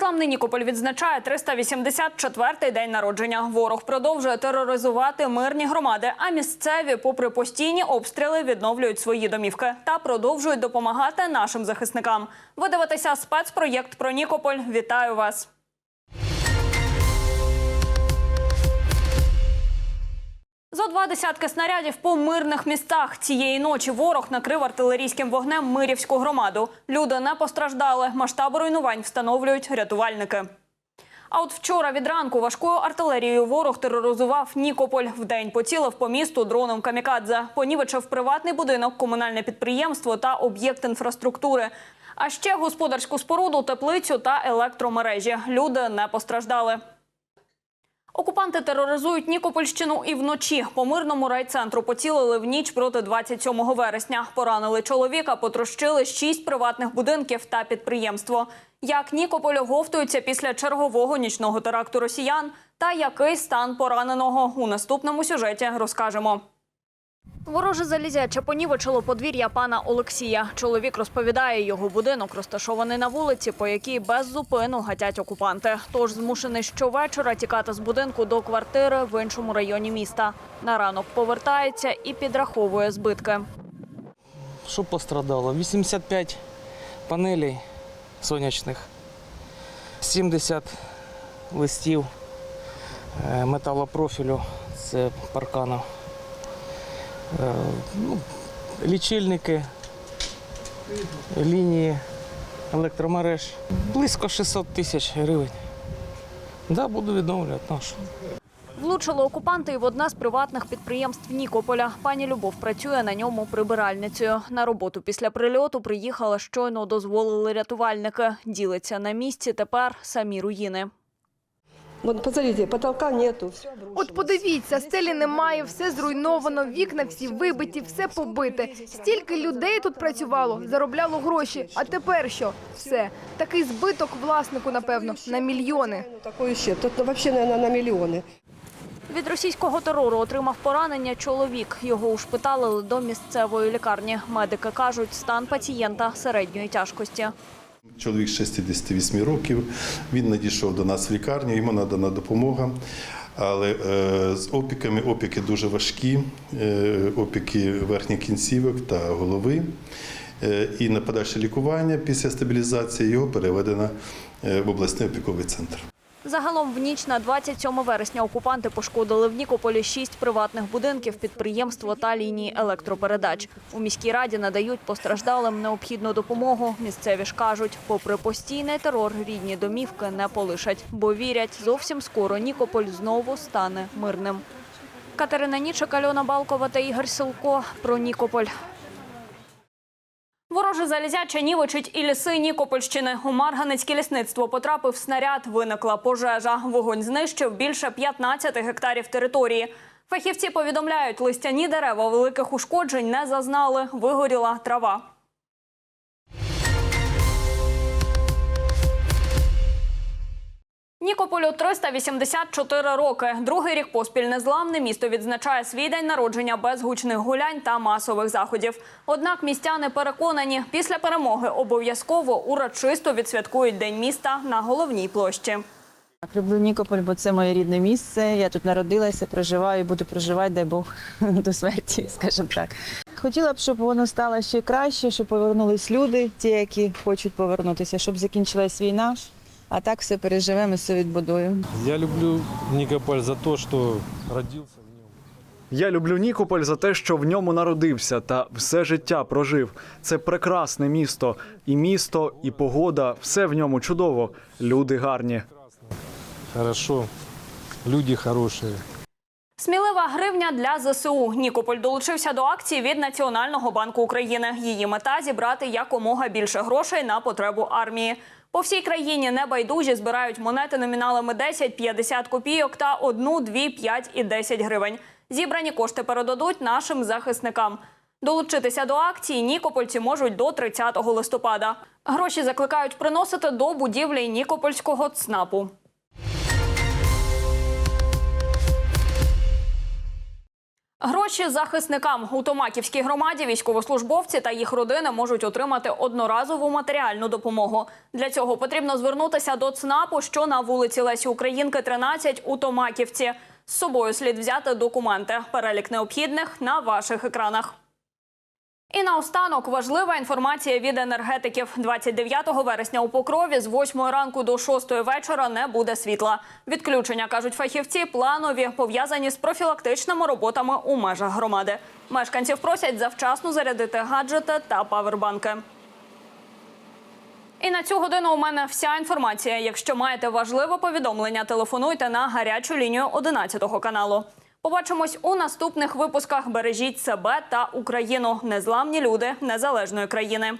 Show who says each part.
Speaker 1: Незламний Нікополь відзначає 384-й день народження. Ворог продовжує тероризувати мирні громади. А місцеві, попри постійні обстріли, відновлюють свої домівки та продовжують допомагати нашим захисникам. Ви дивитеся спецпроєкт про Нікополь. Вітаю вас! Зо два десятки снарядів по мирних містах. Цієї ночі ворог накрив артилерійським вогнем Мирівську громаду. Люди не постраждали. Масштаби руйнувань встановлюють рятувальники. А от вчора від ранку важкою артилерією ворог тероризував Нікополь. Вдень поцілив по місту дроном камікадзе. Понівечив приватний будинок, комунальне підприємство та об'єкт інфраструктури. А ще господарську споруду, теплицю та електромережі. Люди не постраждали. Окупанти тероризують Нікопольщину і вночі. По мирному райцентру поцілили в ніч проти 27 вересня. Поранили чоловіка, потрощили шість приватних будинків та підприємство. Як Нікополь оговтується після чергового нічного теракту росіян та який стан пораненого у наступному сюжеті розкажемо. Вороже залізяче понівечило подвір'я пана Олексія. Чоловік розповідає, його будинок розташований на вулиці, по якій без зупину гатять окупанти. Тож змушений щовечора тікати з будинку до квартири в іншому районі міста. На ранок повертається і підраховує збитки.
Speaker 2: Що пострадало? 85 панелей сонячних, 70 листів е, металопрофілю, це паркана. Е, Ну, лічильники, лінії електромереж. Близько 600 тисяч гривень. Да, буду відновлювати нашу.
Speaker 1: Влучили окупанти і в одне з приватних підприємств Нікополя. Пані Любов працює на ньому прибиральницею. На роботу після прильоту приїхала щойно дозволили рятувальники. Ділиться на місці тепер самі руїни.
Speaker 3: Вот посмотрите, потолка нету, все
Speaker 4: От подивіться, стелі немає, все зруйновано, вікна всі вибиті, все побите. Стільки людей тут працювало, заробляло гроші. А тепер що? Все. Такий збиток власнику, напевно, на мільйони.
Speaker 3: Такой ущерб. Тут вообще, наверное, на миллионы.
Speaker 1: Від російського терору отримав поранення чоловік. Його ушпиталили до місцевої лікарні. Медики кажуть, стан пацієнта середньої тяжкості.
Speaker 5: Чоловік 68 років. Він надійшов до нас в лікарню, йому надана допомога. Але е, з опіками опіки дуже важкі, е, опіки верхніх кінцівок та голови. Е, і на подальше лікування після стабілізації його переведено в обласний опіковий центр.
Speaker 1: Загалом в ніч на 27 вересня окупанти пошкодили в Нікополі шість приватних будинків, підприємство та лінії електропередач. У міській раді надають постраждалим необхідну допомогу. Місцеві ж кажуть, попри постійний терор, рідні домівки не полишать, бо вірять, зовсім скоро Нікополь знову стане мирним. Катерина Нічик, Альона Балкова та Ігор Силко про Нікополь. Вороже залізяча нівочить і ліси Нікопольщини. У Марганецьке лісництво потрапив снаряд, виникла пожежа. Вогонь знищив більше 15 гектарів території. Фахівці повідомляють, листяні дерева великих ушкоджень не зазнали. Вигоріла трава. Нікополю 384 роки. Другий рік поспіль незламне місто відзначає свій день народження без гучних гулянь та масових заходів. Однак містяни переконані, після перемоги обов'язково урочисто відсвяткують день міста на головній площі.
Speaker 6: Люблю Нікополь, бо це моє рідне місце. Я тут народилася, проживаю, буду проживати, дай Бог, до смерті, скажімо так. Хотіла б, щоб воно стало ще краще, щоб повернулись люди, ті, які хочуть повернутися, щоб закінчилась війна. А так все переживемо, все відбудуємо.
Speaker 7: Я люблю Никополь за то, что родился в нем.
Speaker 8: Я люблю Нікополь за те, що в ньому народився та все життя прожив. Це прекрасне місто. І місто, і погода, все в ньому чудово. Люди гарні.
Speaker 7: Хорошо, люди хорошие.
Speaker 1: Смілива гривня для ЗСУ. Нікополь долучився до акції від Національного банку України. Її мета зібрати якомога більше грошей на потребу армії. По всій країні небайдужі збирають монети номіналами 10, 50 копійок та 1, 2, 5 і 10 гривень. Зібрані кошти передадуть нашим захисникам. Долучитися до акції нікопольці можуть до 30 листопада. Гроші закликають приносити до будівлі Нікопольського ЦНАПу. Гроші захисникам у Томаківській громаді військовослужбовці та їх родини можуть отримати одноразову матеріальну допомогу. Для цього потрібно звернутися до ЦНАПу, що на вулиці Лесі Українки, 13 у Томаківці. З собою слід взяти документи. Перелік необхідних на ваших екранах. І наостанок важлива інформація від енергетиків. 29 вересня у Покрові з 8 ранку до 6 вечора не буде світла. Відключення, кажуть фахівці, планові, пов'язані з профілактичними роботами у межах громади. Мешканців просять завчасно зарядити гаджети та павербанки. І на цю годину у мене вся інформація. Якщо маєте важливе повідомлення, телефонуйте на гарячу лінію 11 каналу. Побачимось у наступних випусках. Бережіть себе та Україну. Незламні люди незалежної країни.